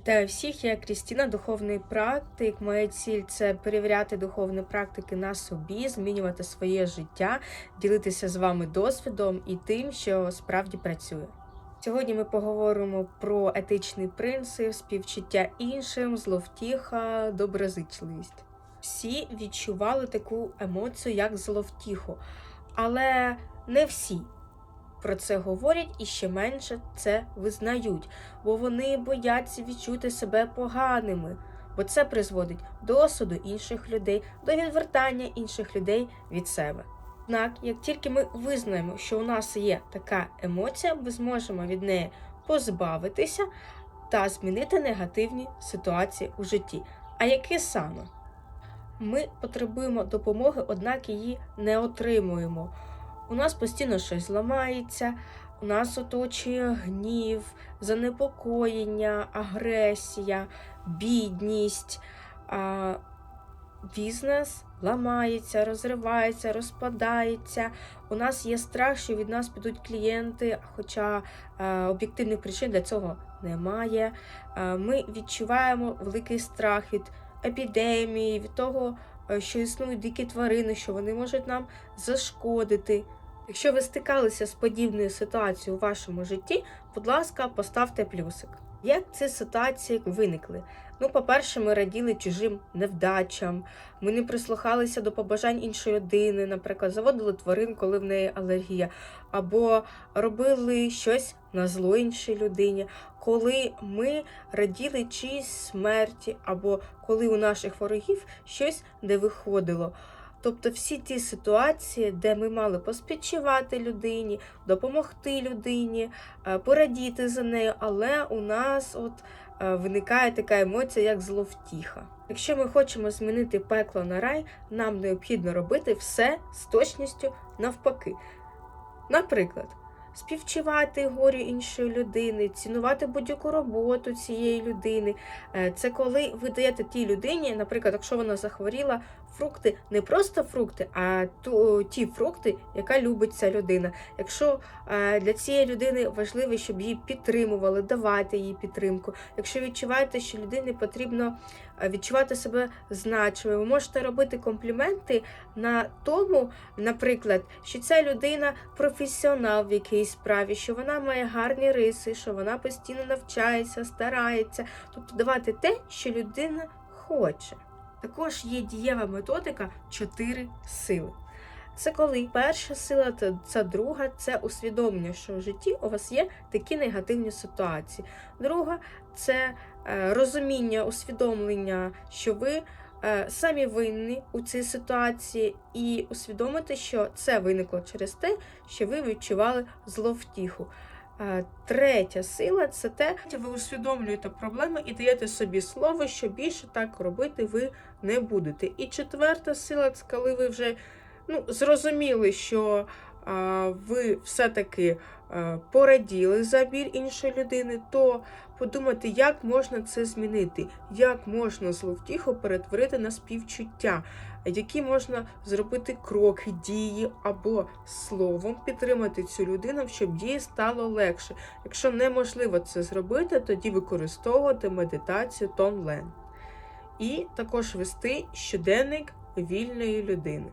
Вітаю всіх, я Крістіна, духовний практик. Моя ціль це перевіряти духовні практики на собі, змінювати своє життя, ділитися з вами досвідом і тим, що справді працює. Сьогодні ми поговоримо про етичний принцип, співчуття іншим, зловтіха, доброзичливість. Всі відчували таку емоцію, як зловтіху, але не всі про це говорять і ще менше це визнають, бо вони бояться відчути себе поганими, бо це призводить до осуду інших людей, до відвертання інших людей від себе. Однак, як тільки ми визнаємо, що у нас є така емоція, ми зможемо від неї позбавитися та змінити негативні ситуації у житті. А які саме? Ми потребуємо допомоги, однак її не отримуємо. У нас постійно щось ламається, у нас оточує гнів, занепокоєння, агресія, бідність, а, бізнес ламається, розривається, розпадається. У нас є страх, що від нас підуть клієнти, хоча е, об'єктивних причин для цього немає. Е, ми відчуваємо великий страх від епідемії, від того, е, що існують дикі тварини, що вони можуть нам зашкодити. Якщо ви стикалися з подібною ситуацією у вашому житті, будь ласка, поставте плюсик. Як ці ситуації виникли? Ну, по-перше, ми раділи чужим невдачам, ми не прислухалися до побажань іншої людини, наприклад, заводили тварин, коли в неї алергія, або робили щось на зло іншій людині, коли ми раділи чиїсь смерті, або коли у наших ворогів щось не виходило. Тобто всі ті ситуації, де ми мали поспідчувати людині, допомогти людині, е, порадіти за нею, але у нас от е, виникає така емоція, як зловтіха. Якщо ми хочемо змінити пекло на рай, нам необхідно робити все з точністю навпаки. Наприклад, співчувати горю іншої людини, цінувати будь-яку роботу цієї людини. Е, Це коли ви даєте тій людині, наприклад, якщо вона захворіла, фрукти не просто фрукти, а ті фрукти, яка любить ця людина. Якщо е, для цієї людини важливо, щоб її підтримували, давати їй підтримку. Якщо відчуваєте, що людині потрібно відчувати себе значимою, ви можете робити компліменти на тому, наприклад, що ця людина професіонал в якійсь справі, що вона має гарні риси, що вона постійно навчається, старається, тобто давати те, що людина хоче. Також є дієва методика чотири сили. Це коли перша сила, це друга це усвідомлення, що в житті у вас є такі негативні ситуації. Друга це е, розуміння, усвідомлення, що ви е, самі винні у цій ситуації, і усвідомити, що це виникло через те, що ви відчували зловтіху. Е, Третя сила це те, що ви усвідомлюєте проблеми і даєте собі слово, що більше так робити ви не будете. І четверта сила це коли ви вже ну, зрозуміли, що ви все-таки пораділи за біль іншої людини, то подумати, як можна це змінити, як можна зловтіху перетворити на співчуття, які можна зробити кроки, дії або словом підтримати цю людину, щоб їй стало легше. Якщо неможливо це зробити, тоді використовувати медитацію Тонлен. І також вести щоденник вільної людини.